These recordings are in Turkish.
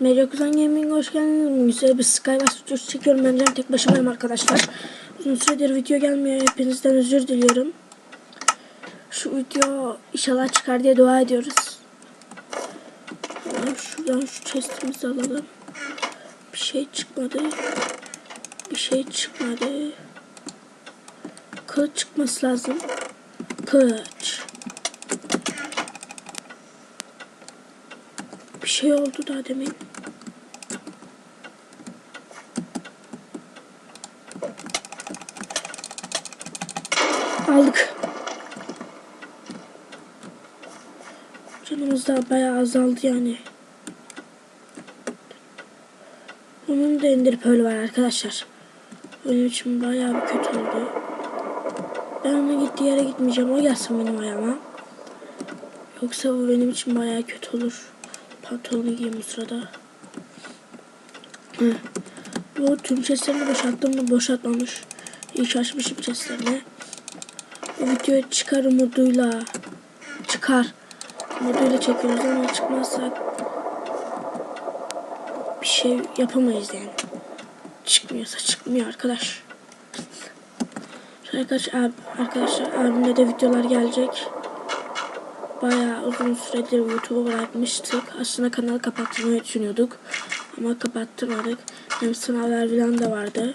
Merhaba Kuzen Gaming'e hoş geldiniz. Güzel bir Skywars videosu çekiyorum. Ben Can tek başımayım arkadaşlar. Uzun süredir video gelmiyor. Hepinizden özür diliyorum. Şu video inşallah çıkar diye dua ediyoruz. Şuradan şu chestimizi alalım. Bir şey çıkmadı. Bir şey çıkmadı. Kılıç çıkması lazım. Kılıç. Bir şey oldu daha demin. Aldık. Canımız da bayağı azaldı yani. Bunun da ender pearl var arkadaşlar. Benim için bayağı bir kötü oldu. Ben ona gittiği yere gitmeyeceğim. O gelsin benim ayağıma. Yoksa bu benim için bayağı kötü olur. Pantolonu giyeyim bu sırada. Bu tüm chestlerini boşalttım mı boşaltmamış. İlk açmışım chestlerini. Bu videoya çıkar umuduyla çıkar umuduyla çekiyoruz ama çıkmazsa bir şey yapamayız yani. Çıkmıyorsa çıkmıyor arkadaş. Arkadaş, abi, arkadaşlar abimle de videolar gelecek. Bayağı uzun süredir YouTube'u bırakmıştık. Aslında kanalı kapatmayı düşünüyorduk. Ama kapattırmadık. Hem sınavlar falan da vardı.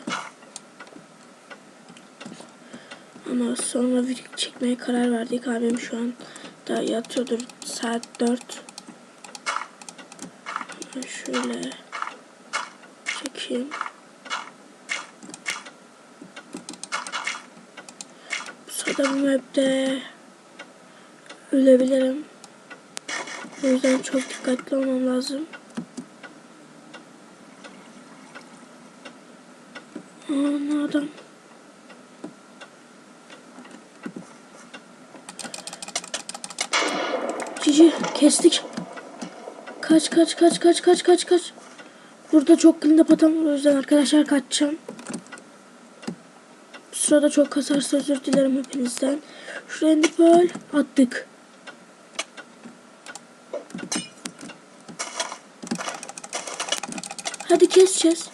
Ama sonra video çekmeye karar verdik. Abim şu an da yatıyordur. Saat 4. Şöyle çekeyim. Bu sırada bu map'te ölebilirim. O yüzden çok dikkatli olmam lazım. Aa, ne adam? Cici kestik. Kaç kaç kaç kaç kaç kaç kaç. Burada çok clean atam o yüzden arkadaşlar kaçacağım. Sırada çok kasarsa özür dilerim hepinizden. Şuraya ender attık. Hadi keseceğiz.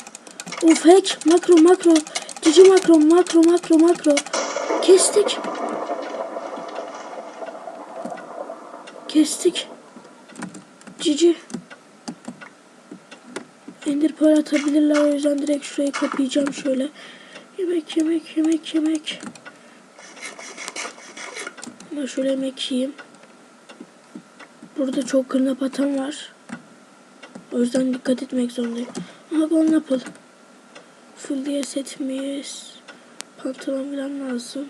Of makro makro. Cici makro makro makro makro. Kestik. Kestik. Cici. Ender pearl atabilirler o yüzden direkt şurayı kapayacağım şöyle. Yemek yemek yemek yemek. Ben şöyle yemek yiyeyim. Burada çok kırnap atan var. O yüzden dikkat etmek zorundayım. Aha golden apple. Full diye setimiz. Pantolon falan lazım.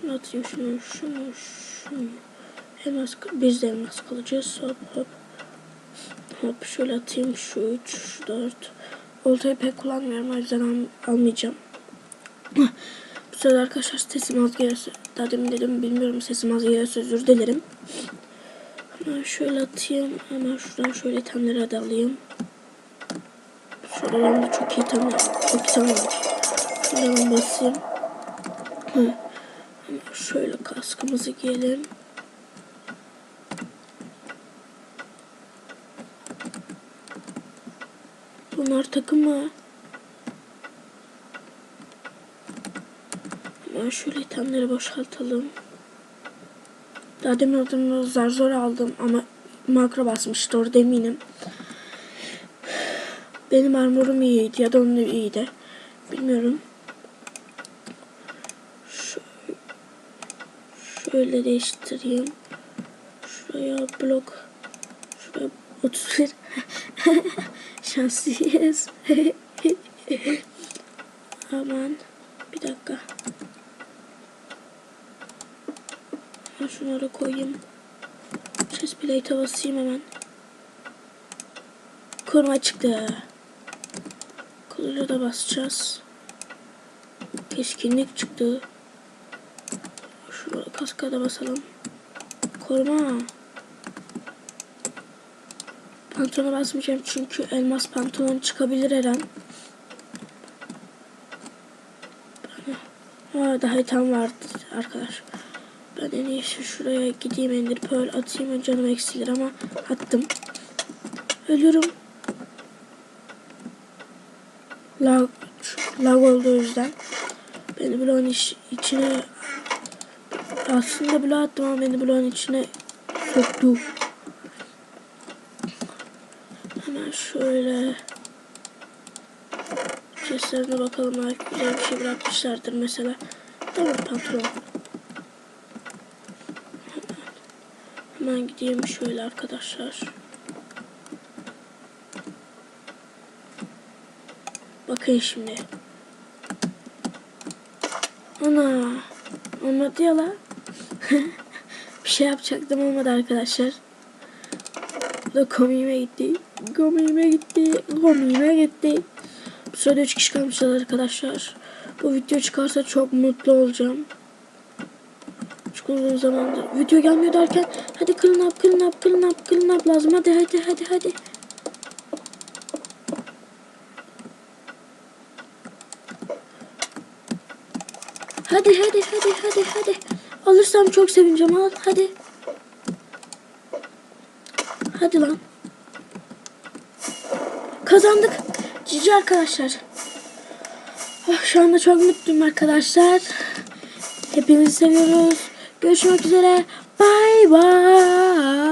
Şunu atayım şunu şunu şunu. Elmas, biz de elmas kalacağız. Hop hop. Hop şöyle atayım. Şu 3, şu 4. Oltayı pek kullanmıyorum. O yüzden al, almayacağım. Bu sırada arkadaşlar sesim az gelirse. Daha demin dedim bilmiyorum sesim az gelirse özür dilerim. Hemen şöyle atayım. Hemen şuradan şöyle itemleri de alayım. Şuradan da çok iyi itemler. Çok item var. Şuradan basayım. Hemen şöyle kaskımızı giyelim. Bunlar takım mı? Hemen şöyle itemleri boşaltalım. Daha demin adımı zar zor aldım ama makro basmıştı orada eminim. Benim armorum iyiydi ya da onun iyiydi. Bilmiyorum. Şöyle, şöyle değiştireyim. Şuraya blok. Şuraya 31. Şanslıyız. Aman. Bir dakika. Ben şunları koyayım. Chest plate'e basayım hemen. Koruma çıktı. Kılıca da basacağız. Keskinlik çıktı. Şurada kaska da basalım. Koruma. Pantolona basmayacağım çünkü elmas pantolon çıkabilir her an. Ha, daha item vardı arkadaş. Ben en iyisi şuraya gideyim Ender Pearl atayım. Canım eksilir ama attım. Ölüyorum. Lag, lag oldu o yüzden. Beni bloğun iç, içine aslında bloğa attım ama beni bloğun içine soktu. Şöyle Seslerine bakalım belki güzel bir şey bırakmışlardır mesela. Tamam patron. Hemen gideyim şöyle arkadaşlar. Bakın şimdi. Ana. Olmadı ya la. bir şey yapacaktım olmadı arkadaşlar. Da komiğime gitti. Komiğime gitti. Komiğime gitti. Bu sırada 3 kişi kalmışlar arkadaşlar. Bu video çıkarsa çok mutlu olacağım. Çok uzun zamandır. Video gelmiyor derken hadi kılın up kılın up kılın up kılın up lazım. Hadi hadi hadi hadi. Hadi hadi hadi hadi hadi. Alırsam çok sevineceğim. Al hadi. Hadi lan. Kazandık. Cici arkadaşlar. Oh, şu anda çok mutluyum arkadaşlar. Hepinizi seviyoruz. Görüşmek üzere. Bay bay.